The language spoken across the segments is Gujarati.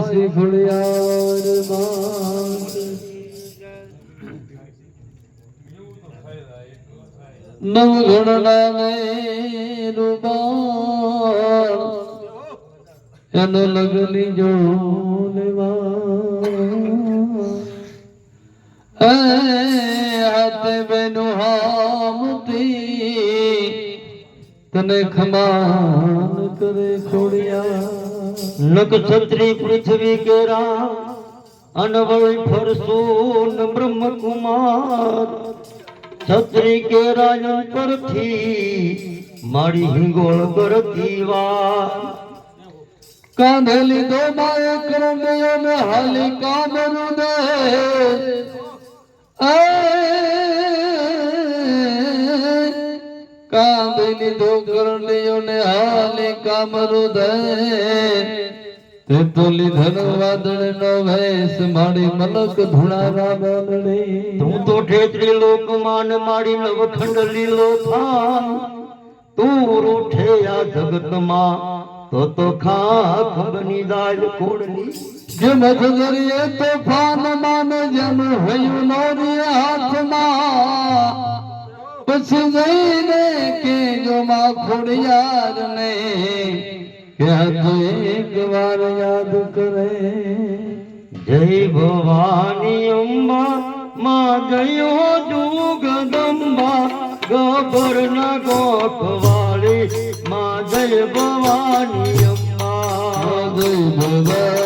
શ્રી ખોડિયાર માત નવ ગણના ને રૂપાળ એનો લગની જો હાથ બેનું હામતી તને ખમાન કરે છોડ્યા. નક છત્રી પૃથ્વી કેરા અનવળ ફરસુન બ્રહ્મ કુમાર છત્રી કેરા પરથી મારી હિંગોળ કરતી વાર. કાંધે લીધો માય કરમ્યો ને હાલી કામરું દે એ કાંધે લીધો કરણ્યો ને હાલી કામરું દે તે તો લીધન વાદળ નો વેશ માડી મલક ધુણારા બોલડી તું તો ઠેત્રી લોકમાન મારી નવખંડ લીલો થાન તું રૂઠે આ જગતમાં તો તો ખાખ બની જાય કોડની જેમ જરિયે તોફાન માન જેમ હયું નોરી હાથમાં. પછી જઈને કે જો માં ખોડિયાર ને કે એક વાર યાદ કરે. જય ભવાની અંબા, માં ગયો જુગદંબા ગબર ના ગોઠવાળી માં જય ભવાની અંબા. જય ભવાની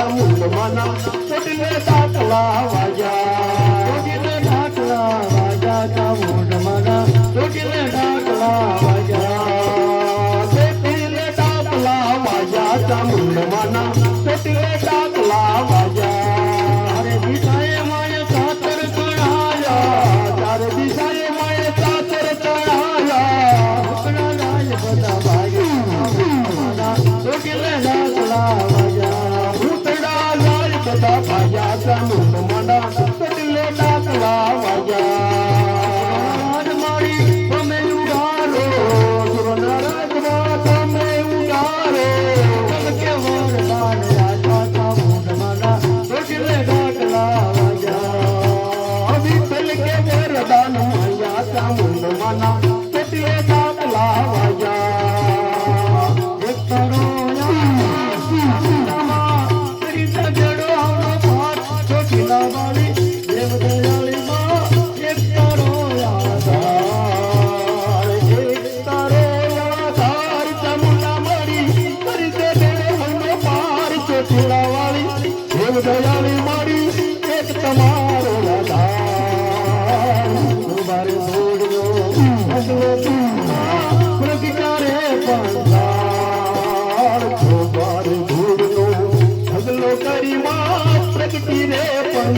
મારા મૂલમાના ચોટીલે સાતલા વાજા ચોટીલે ઢાકલા વાજા તા મૂલમાના ચોટીલે ઢાકલા વાજા. લાવના કેટલે કામ લાવાયા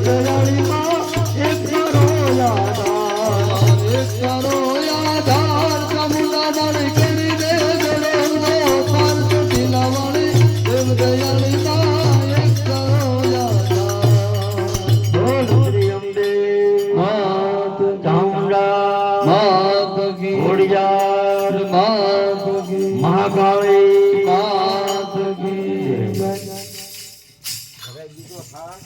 દયાળી મા